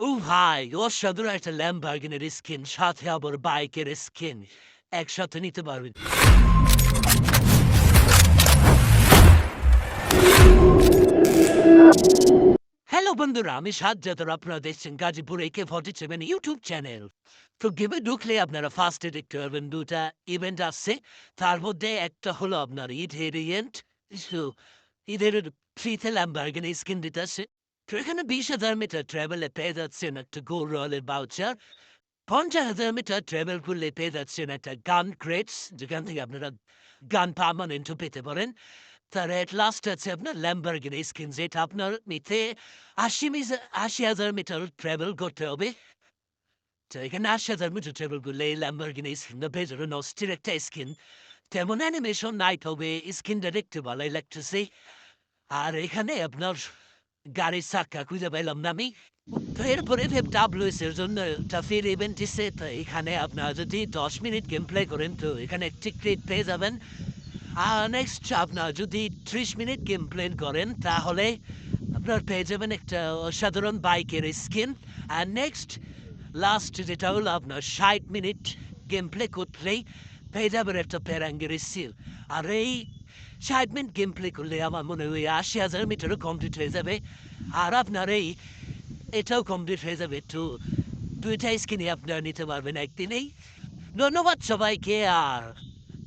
ও ভাই অসাধারণ একটা ল্যাম্বার্গিনের স্কিন সাথে আবার বাইকের স্কিন একসাথে নিতে পারবেন হ্যালো বন্ধুরা আমি সাজ্জাদর আপনারা দেখছেন Gazipur AK forty seven YouTube channel তো গেমে ঢুকলে আপনারা ফার্স্টে দেখতে পারবেন দুটা ইভেন্ট আসছে তার মধ্যে একটা হলো আপনার ঈদ ভেরিয়েন্ট ঈদের ফ্রিতে ল্যাম্বার্গিন স্কিন দিতে আসছে তো এখানে বিশ হাজার মিটার ট্রাভেলে পেয়ে যাচ্ছেন একটা গোল রয়েলের বাউচার পঞ্চাশ হাজার মিটার ট্রাভেল করলে পেয়ে যাচ্ছেন একটা গান ক্রেটস যেখান থেকে আপনারা গান পারমানেন্ট পেতে পারেন তার এট লাস্ট আছে আপনার ল্যাম্বার্গিন স্কিন যেটা আপনার নিতে আশি আশি হাজার মিটার ট্রাভেল করতে হবে তো এখানে আশি হাজার মিটার ট্রাভেল করলে ল্যাম্বার্গিন স্কিনটা ভেতরে নষ্টের একটা স্কিন তেমন অ্যানিমেশন নাইট হবে স্কিনটা দেখতে ভালোই লাগতেছে আর এখানে আপনার গাড়ির চাক্কা খুঁজে পেলাম না আমি তো এরপরে ভেব ডাব্লিউএস এর জন্য একটা ফির ইভেন্ট তো এখানে আপনারা যদি দশ মিনিট গেম করেন তো এখানে টিকিট পেয়ে যাবেন আর নেক্সট আপনার যদি ত্রিশ মিনিট গেম করেন তাহলে আপনার পেয়ে যাবেন একটা অসাধারণ বাইকের স্কিন আর নেক্সট লাস্ট যেটা হলো আপনার ষাট মিনিট গেম প্লে করলেই পেয়ে যাবেন একটা প্যারাঙ্গের সিল আর এই ষাট মিনিট গেম প্লে করলে আমার মনে হয় আশি হাজার মিটারও কমপ্লিট হয়ে যাবে আর আপনার এই এটাও কমপ্লিট হয়ে যাবে তো দুইটা স্কিনই আপনারা নিতে পারবেন একদিনেই ধন্যবাদ সবাইকে আর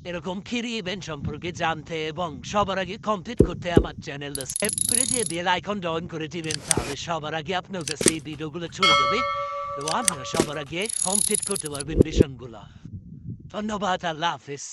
এরকম ফ্রি ইভেন্ট সম্পর্কে জানতে এবং সবার আগে কমপ্লিট করতে আমার চ্যানেল সাবস্ক্রাইব করে দিয়ে বেল আইকন অন করে দিবেন তাহলে সবার আগে আপনার কাছে এই ভিডিওগুলো চলে যাবে এবং আপনারা সবার আগে কমপ্লিট করতে পারবেন মিশনগুলো ধন্যবাদ আল্লাহ হাফিজ